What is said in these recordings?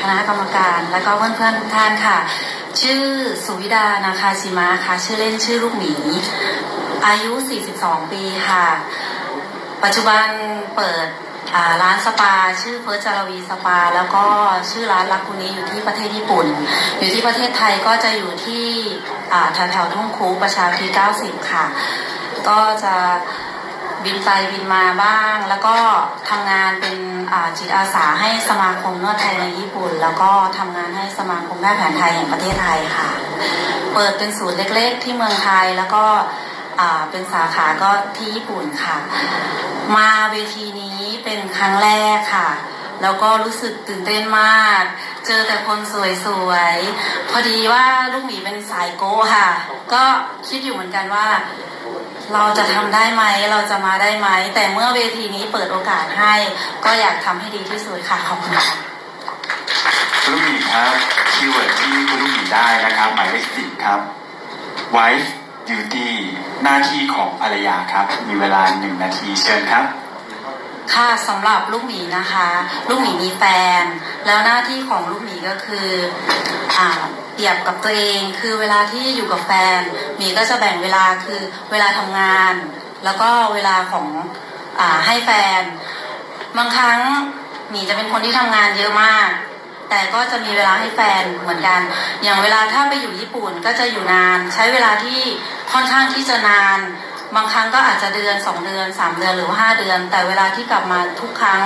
คณะกรรมการและก็เพื่อนๆทุกท่านค่ะ ชื่อสุวิดานาคาชิมะค่ะ ชื่อเล่นชื่อลูกหมี อายุ 42 ปีค่ะ ปัจจุบันเปิดร้านสปา ชื่อเฟิร์สจารวีสปา แล้วก็ชื่อร้านรักคุนี้อยู่ที่ประเทศญี่ปุ่น อยู่ที่ประเทศไทยก็จะอยู่ที่อ่าแถวๆทุ่งคูประชาธิ90 ค่ะ ก็จะ บินไปบินมาบ้าง แล้วก็ทำงานเป็นจิตอาสาให้สมาคมนวดไทยในญี่ปุ่น แล้วก็ทำงานให้สมาคมแพทย์แผนไทยแห่งประเทศไทยค่ะ เปิดเป็นศูนย์เล็ก ๆ ที่เมืองไทยแล้วก็เป็นสาขาก็ที่ญี่ปุ่นค่ะ มาเวทีนี้เป็นครั้งแรกค่ะ แล้วก็รู้สึกตื่นเต้นมาก เจอแต่คนสวยๆ พอดีว่าลูกหมีเป็นสายโก้ค่ะ ก็คิดอยู่เหมือนกันว่า เราจะทำได้ไหมเราจะมาได้ไหม แต่เมื่อเวทีนี้เปิดโอกาสให้ ก็อยากทำให้ดีที่สุดค่ะขอบคุณค่ะคุณลูกหมีครับคีย์เวิร์ดที่คุณลูกหมีได้นะครับ หมายเลขสิบครับ wife duty หน้าที่ของภรรยาครับ มีเวลาหนึ่งนาทีเชิญครับค่ะสำหรับลูกหมีนะคะ ลูกหมีมีแฟน แล้วหน้าที่ของลูกหมีก็คืออ่า เปรียบกับตัวเอง คือเวลาที่อยู่กับแฟนหมีก็จะแบ่งเวลาคือเวลาทำงาน แล้วก็เวลาของอ่าให้แฟน บางครั้งหมีจะเป็นคนที่ทำงานเยอะมาก แต่ก็จะมีเวลาให้แฟนเหมือนกัน อย่างเวลาถ้าไปอยู่ญี่ปุ่นก็จะอยู่นาน ใช้เวลาที่ค่อนข้างที่จะนาน บางครั้งก็อาจจะเดือนสองเดือนสามเดือนหรือห้าเดือน แต่เวลาที่กลับมาทุกครั้ง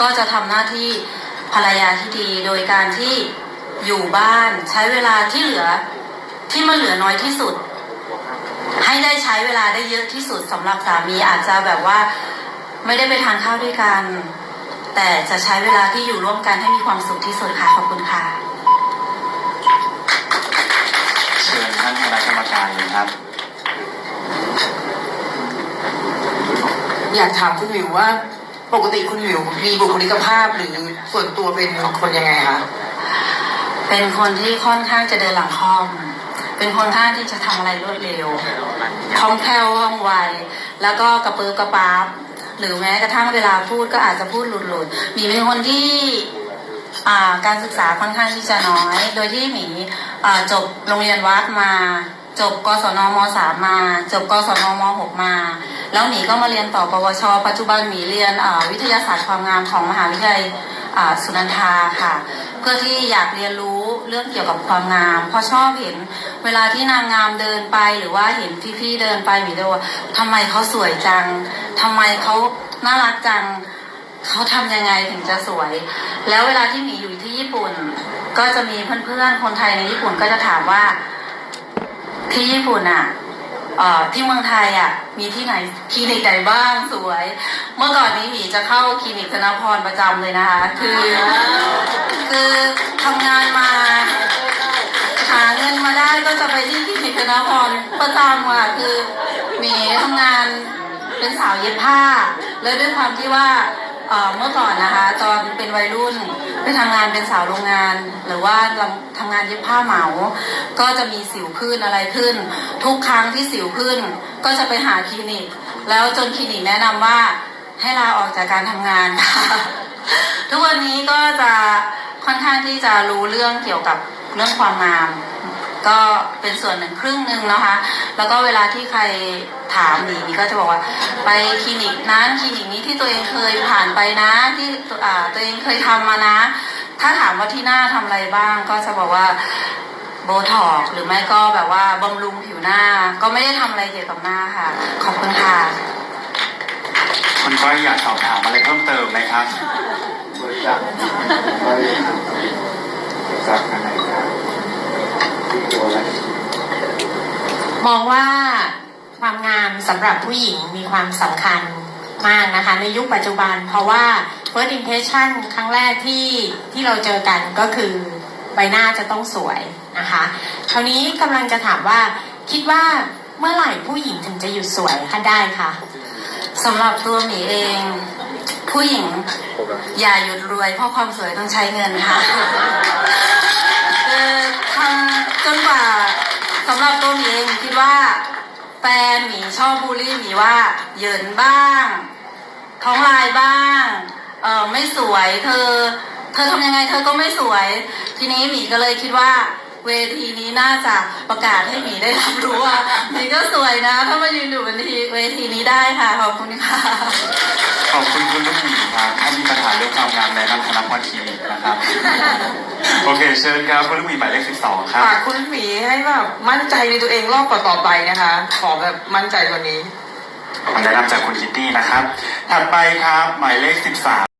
ก็จะทำหน้าที่ภรรยาที่ดี โดยการที่ อยู่บ้านใช้เวลาที่เหลือที่มันเหลือน้อยที่สุด ให้ได้ใช้เวลาได้เยอะที่สุดสำหรับสามีอาจจะแบบว่าไม่ได้ไปทานข้าวด้วยกัน แต่จะใช้เวลาที่อยู่ร่วมกันให้มีความสุขที่สุดค่ะขอบคุณค่ะเชิญท่านคณะกรรมการเลยครับ อยากถามคุณหมิวว่า ปกติคุณหมิวมีบุคลิกภาพหรือส่วนตัวเป็นคนยังไงคะ เป็นคนที่ค่อนข้างจะเดินหลังค่อม เป็นคนข้างที่จะทำอะไรรวดเร็วคล่องแคล่วว่องไว แล้วก็กระปือกระปาบหรือแม้กระทั่งเวลาพูดก็อาจจะพูดหลุดๆหมีเป็นคนที่อ่าการศึกษาค่อนข้างที่จะน้อย โดยที่หมีอ่าจบโรงเรียนวัดมา จบกศนมสามมา จบกศนมหกมา แล้วหมีก็มาเรียนต่อปวช ปัจจุบันหมีเรียนวิทยาศาสตร์ความงามของมหาวิทยาลัยสุนันทาค่ะ เพื่อที่อยากเรียนรู้ เรื่องเกี่ยวกับความงามเพราะชอบเห็นเวลาที่นางงามเดินไปหรือว่าเห็นพี่ๆเดินไปหมีจะว่าทำไมเขาสวยจังทำไมเขาน่ารักจังเขาทำยังไงถึงจะสวย แล้วเวลาที่หมีอยู่ที่ญี่ปุ่น ก็จะมีเพื่อนๆคนไทยในญี่ปุ่นก็จะถามว่า ที่ญี่ปุ่นอะอ่อที่เมืองไทยอะมีที่ไหนคลินิกไหนบ้างสวย มื่อก่อนนี้หมีจะเข้าคลินิกธนพรประจำเลยนะคะ คือ คือทำงานมา หาเงินมาได้ก็จะไปที่คลินิกธนพรประจำอะคือหมีทำงานเป็นสาวเย็บผ้า แล้วด้วยความที่ว่าเอ่อเมื่อก่อนนะคะ ตอนเป็นวัยรุ่นไปทำงานเป็นสาวโรงงาน หรือว่าทำงานเย็บผ้าเหมา ก็จะมีสิวขึ้นอะไรขึ้น ทุกครั้งที่สิวขึ้น ก็จะไปหาคลินิก แล้วจนคลินิกแนะนำว่า ให้ลาออกจากการทำงานค่ะทุกวันนี้ก็จะค่อนข้างที่จะรู้เรื่องเกี่ยวกับเรื่องความงาม ก็เป็นส่วนหนึ่งครึ่งหนึ่งนะคะ แล้วก็เวลาที่ใครถามหนีนีก็จะบอกว่า ไปคลินิกนั้นคลินิกนี้ที่ตัวเองเคยผ่านไปนะ ที่ตัวเองเคยทำมานะ ถ้าถามว่าที่หน้าทำอะไรบ้าง ก็จะบอกว่าโบท็อกหรือไม่ก็แบบว่าบำรุงผิวหน้า ก็ไม่ได้ทำอะไรเกี่ยวกับหน้าค่ะ ขอบคุณค่ะ คุณก้อยอยากสอบถามอะไรเพิ่มเติมไหมครับบริจาคไปสักอะไรครับตัวอะไรมองว่าความงามสำหรับผู้หญิงมีความสำคัญมากนะคะ ในยุคปัจจุบัน เพราะว่า first impression ครั้งแรกที่ที่เราเจอกันก็คือใบหน้าจะต้องสวยนะคะ คราวนี้กำลังจะถามว่าคิดว่าเมื่อไหร่ผู้หญิงถึงจะหยุดสวยคะได้คะ สำหรับตัวหมีเอง ผู้หญิงอย่าหยุดรวย เพราะความสวยต้องใช้เงินค่ะคือทำจนกว่าสำหรับตัวหมีเองคิดว่าแฟนหมีชอบบูลลี่หมีว่าเหยินบ้าง ท้องลายบ้างเออไม่สวยเธอ เธอทำยังไงเธอก็ไม่สวย ทีนี้หมีก็เลยคิดว่า เวทีนี้น่าจะประกาศให้หมีได้รับรู้ว่าหมีก็สวยนะ ถ้ามายืนอยู่บนทีเวทีนี้ได้ค่ะ ขอบคุณค่ะ ขอบคุณคุณลูกหมีครับถ้ามีปัญหาเรื่องความงามแนะนำคณะพรคลินิกนะครับ โอเค เชิญครับคุณลูกหมีหมายเลขสิบสองครับ ฝากคุณหมีให้แบบมั่นใจในตัวเองรอบต่อๆไปนะคะ ขอแบบมั่นใจกว่านี้แนะนำจากคุณคิตตี้นะครับ ถัดไปครับหมายเลขสิบสาม